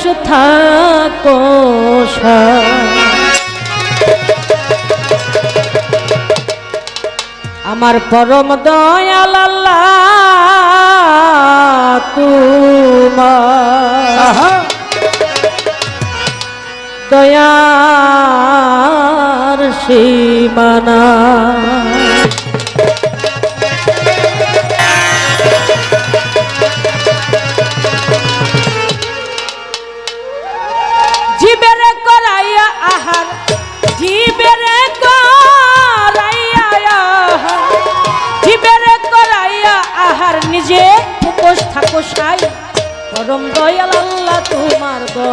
বস থাকো আমার পরম দয়াল আল্লাহ তোমার। দয়ার সীমানা।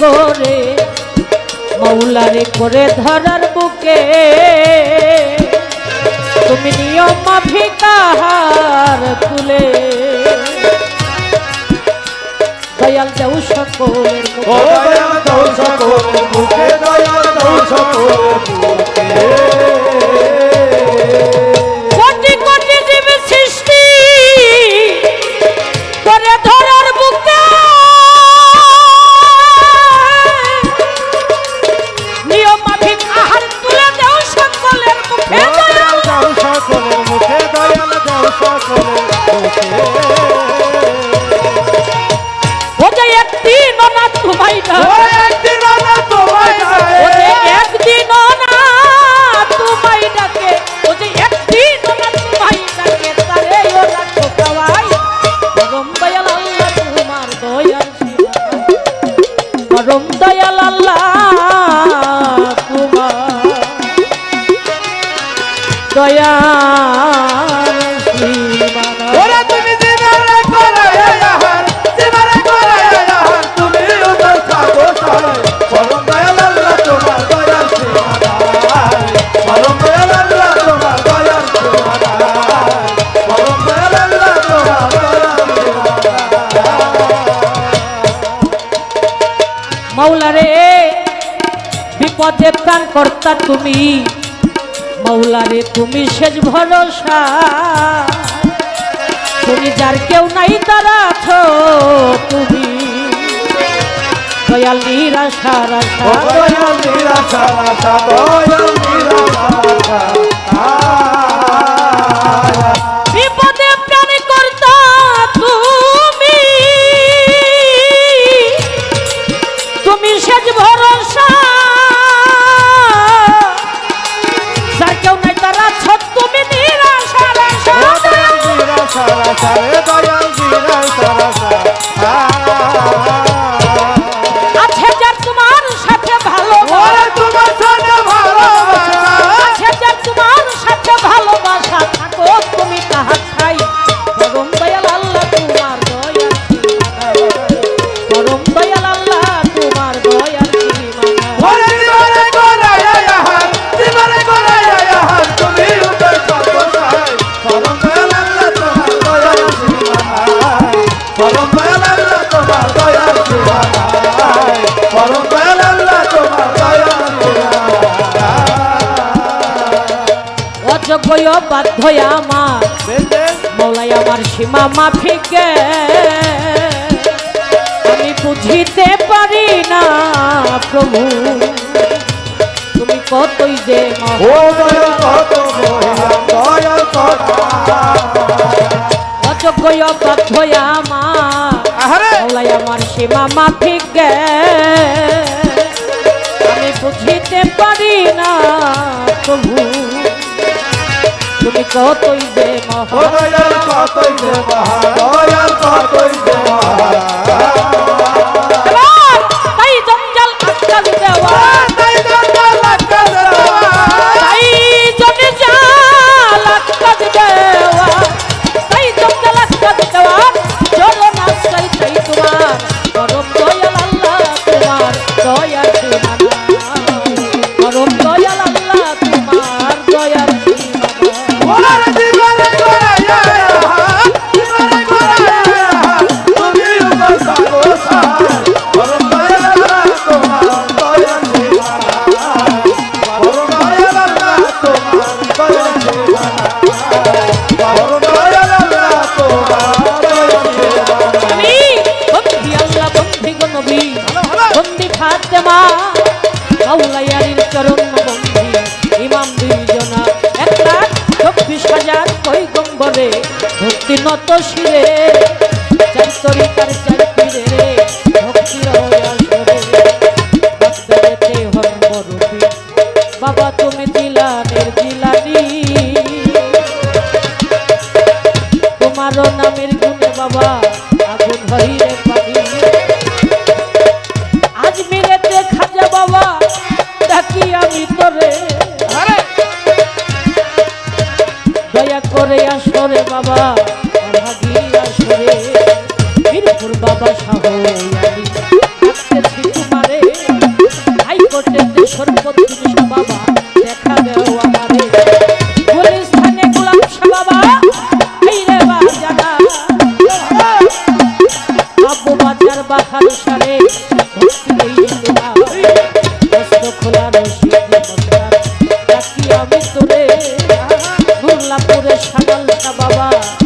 করে, মৌলারে করে ধরার বুকে। তুমি নিয়ম মাফি তাহার তুলে। দয়াল দেউ সকলের দয়াল দেউ সকল বুকে দয়াল দেউ সকল বাংলা তোমার দয়া যে প্রাণ কর্তা তুমি, মৌলারে তুমি শেষ ভরসা। তুমি যার কেউ নাই, তার আছো তুমি। দয়াল নিরাশা, রাশা দয়াল নিরাশা, রাশা, দয়াল হইল বাধ্য আমার। মৌলাই আমার সীমা মাফিকে আমি বুঝিতে পারি না প্রভু। তুমি কতই যে অযোগ্য বাধ্য আমার। মৌলাই আমার সীমা মাফিকে কতই যে মহা বিলানের বিলানি Jeová.